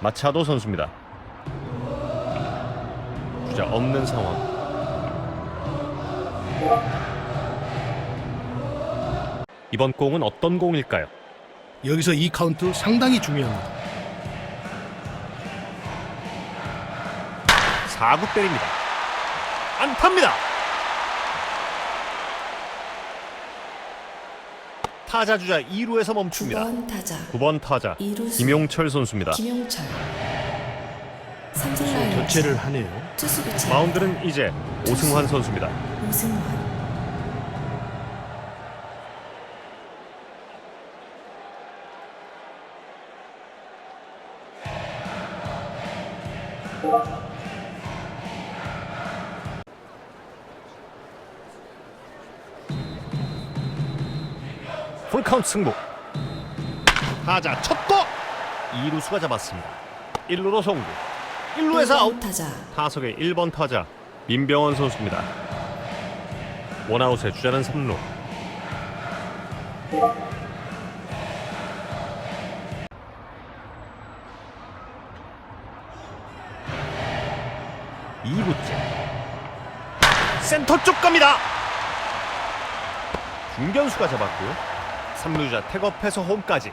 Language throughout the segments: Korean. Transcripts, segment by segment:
마차도 선수입니다. 주자 없는 상황. 이번 공은 어떤 공일까요? 여기서 이 카운트 상당히 중요합니다. 4구 때립니다. 안타입니다. 타자 주자 2루에서 멈춥니다. 9번 타자 9번 타자 이루수 김용철 선수입니다. 김용철 라이온즈 교체를 하네요. 투수 교체 마운드는 이제 오승환 선수입니다. 오승환 풀카운트 승부. 타자 첫도 2루수가 잡았습니다. 1루로 송구. 1루에서 아웃. 1번 타자 타석의 1번 타자 민병헌 선수입니다. 원아웃에 주자는 3루. 이구째 센터 쪽 갑니다. 중견수가 잡았고요. 3루주자 태업해서 홈까지.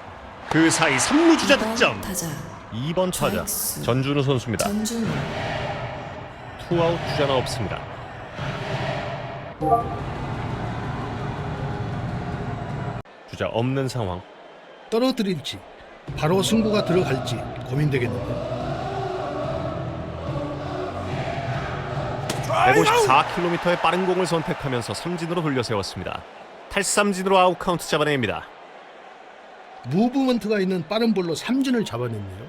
그 사이 3루주자 2번 득점. 타자 2번 타자 좌익수. 전준우 선수입니다. 전준우 투아웃 주자는 없습니다. 주자 없는 상황. 떨어뜨릴지 바로 승부가 들어갈지 고민되겠는데 154km의 빠른 공을 선택하면서 삼진으로 돌려 세웠습니다. 탈삼진으로 아웃 카운트 잡아냅니다. 무브먼트가 있는 빠른 볼로 삼진을 잡아냈네요.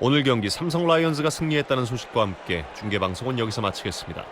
오늘 경기 삼성 라이온즈가 승리했다는 소식과 함께 중계 방송은 여기서 마치겠습니다.